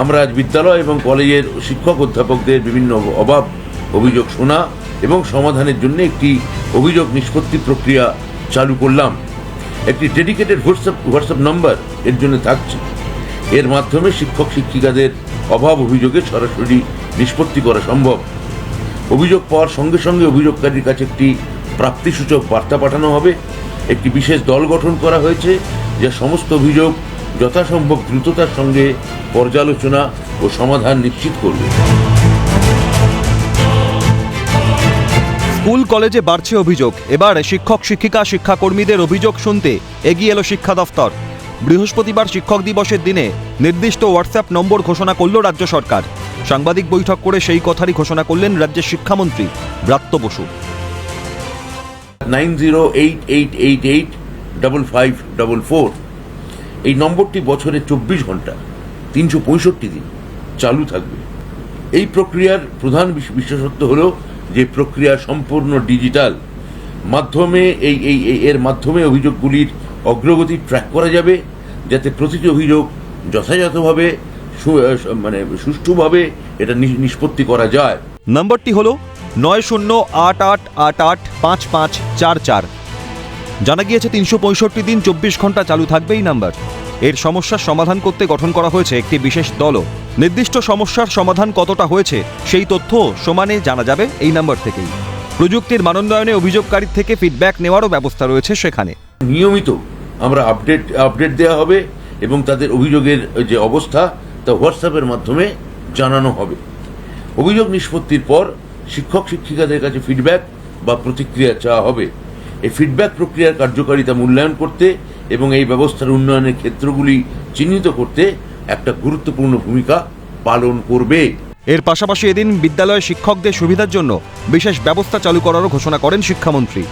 আমরা আজ বিদ্যালয় এবং কলেজের শিক্ষক অধ্যাপকদের বিভিন্ন অভাব, অভিযোগ শোনা এবং সমাধানের জন্য একটি অভিযোগ নিষ্পত্তি প্রক্রিয়া চালু করলাম। একটি ডেডিকেটেড হোয়াটসঅ্যাপ হোয়াটসঅ্যাপ নম্বর এর জন্য থাকছে। এর মাধ্যমে শিক্ষক, শিক্ষিকাদের অভাব অভিযোগে সরাসরি নিষ্পত্তি করা সম্ভব। অভিযোগ পাওয়ার সঙ্গে সঙ্গে অভিযোগকারীর কাছে একটি প্রাপ্তিসূচক বার্তা পাঠানো হবে। একটি বিশেষ দল গঠন করা হয়েছে, যা সমস্ত অভিযোগ যথাসম্ভব দ্রুততার সঙ্গে পর্যালোচনা ও সমাধান নিশ্চিত করবে। স্কুল কলেজে বাড়ছে অভিযোগ। এবার শিক্ষক শিক্ষিকা শিক্ষাকর্মীদের অভিযোগ শুনতে এগিয়ে এলো শিক্ষা দফতর। বৃহস্পতিবার শিক্ষক দিবসের দিনে নির্দিষ্ট হোয়াটসঅ্যাপ নম্বর ঘোষণা করল রাজ্য সরকার। সাংবাদিক বৈঠক করে সেই কথারই ঘোষণা করলেন রাজ্যের শিক্ষামন্ত্রী Bratya Basu. Nine zero eight eight eight eight double five double four এই নম্বরটি বছরে চব্বিশ ঘণ্টা, তিনশো পঁয়ষট্টি দিন চালু থাকবে। এই প্রক্রিয়ার প্রধান বিশ- বিশেষত্ব হলো যে প্রক্রিয়া সম্পূর্ণ ডিজিটাল। মাধ্যমে এই এই এর মাধ্যমে অভিযোগগুলির অগ্রগতি ট্র্যাক করা যাবে, যাতে প্রতিটি অভিযোগ যথাযথভাবে মানে সুষ্ঠুভাবে এটা নিষ্পত্তি করা যায়। নম্বরটি হল নয় শূন্য আট আট আট আট পাঁচ পাঁচ চার চার। জানা গিয়েছে তিনশো পঁয়ষট্টি দিন চব্বিশ ঘণ্টা চালু থাকবে এই নাম্বার। এর সমস্যার সমাধান করতে গঠন করা হয়েছে একটি বিশেষ দলও। নির্দিষ্ট সমস্যার সমাধান কতটা হয়েছে সেই তথ্য সমানে জানা যাবে এই নাম্বার থেকেই। প্রযুক্তির মানোন্নয়নে অভিযোগকারীর থেকে ফিডব্যাক নেওয়ারও ব্যবস্থা রয়েছে সেখানে। নিয়মিত আমরা আপডেট আপডেট দেওয়া হবে এবং তাদের অভিযোগের যে অবস্থা তা হোয়াটসঅ্যাপের মাধ্যমে জানানো হবে। অভিযোগ নিষ্পত্তির পর শিক্ষক শিক্ষিকাদের কাছে ফিডব্যাক বা প্রতিক্রিয়া চাওয়া হবে। এই ফিডব্যাক প্রক্রিয়ার কার্যকারিতা মূল্যায়ন করতে এবং এই ব্যবস্থার উন্নয়নের ক্ষেত্রগুলি চিহ্নিত করতে একটা গুরুত্বপূর্ণ ভূমিকা পালন করবে। এর পাশাপাশি এদিন বিদ্যালয়ে শিক্ষকদের সুবিধার জন্য বিশেষ ব্যবস্থা চালু করারও ঘোষণা করেন শিক্ষামন্ত্রী।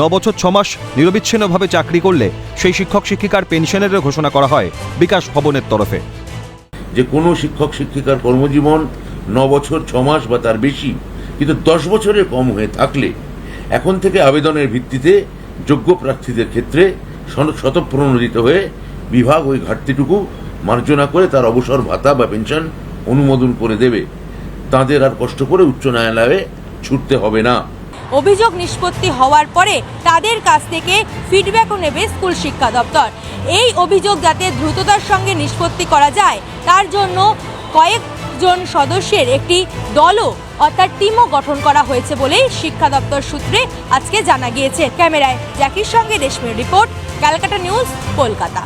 ন বছর ছ মাস নিরবিচ্ছিন্নভাবে চাকরি করলে সেই শিক্ষক শিক্ষিকার পেনশনেরও ঘোষণা করা হয় বিকাশ ভবনের তরফে। যে কোনো শিক্ষক শিক্ষিকার কর্মজীবন ন বছর ছ মাস বা তার বেশি কিন্তু দশ বছরের কম হয়ে থাকলে এখন থেকে আবেদনের ভিত্তিতে যোগ্য প্রার্থীদের ক্ষেত্রে স্বতঃপ্রণোদিত হয়ে বিভাগ ওই ঘাটতিটুকু মার্জনা করে তার অবসর ভাতা বা পেনশন অনুমোদন করে দেবে। তাদের আর কষ্ট করে উচ্চ ন্যায়ালয়ে ছুটতে হবে না। অভিযোগ নিষ্পত্তি হওয়ার পরে তাদের কাছ থেকে ফিডব্যাকও নেবে স্কুল শিক্ষা দপ্তর। এই অভিযোগ যাতে দ্রুততার সঙ্গে নিষ্পত্তি করা যায়, তার জন্য কয়েকজন সদস্যের একটি দলও অর্থাৎ টিমও গঠন করা হয়েছে বলেই শিক্ষা দপ্তর সূত্রে আজকে জানা গিয়েছে। ক্যামেরায় জ্যাকির সঙ্গে রেশমের রিপোর্ট, ক্যালকাটা নিউজ, কলকাতা।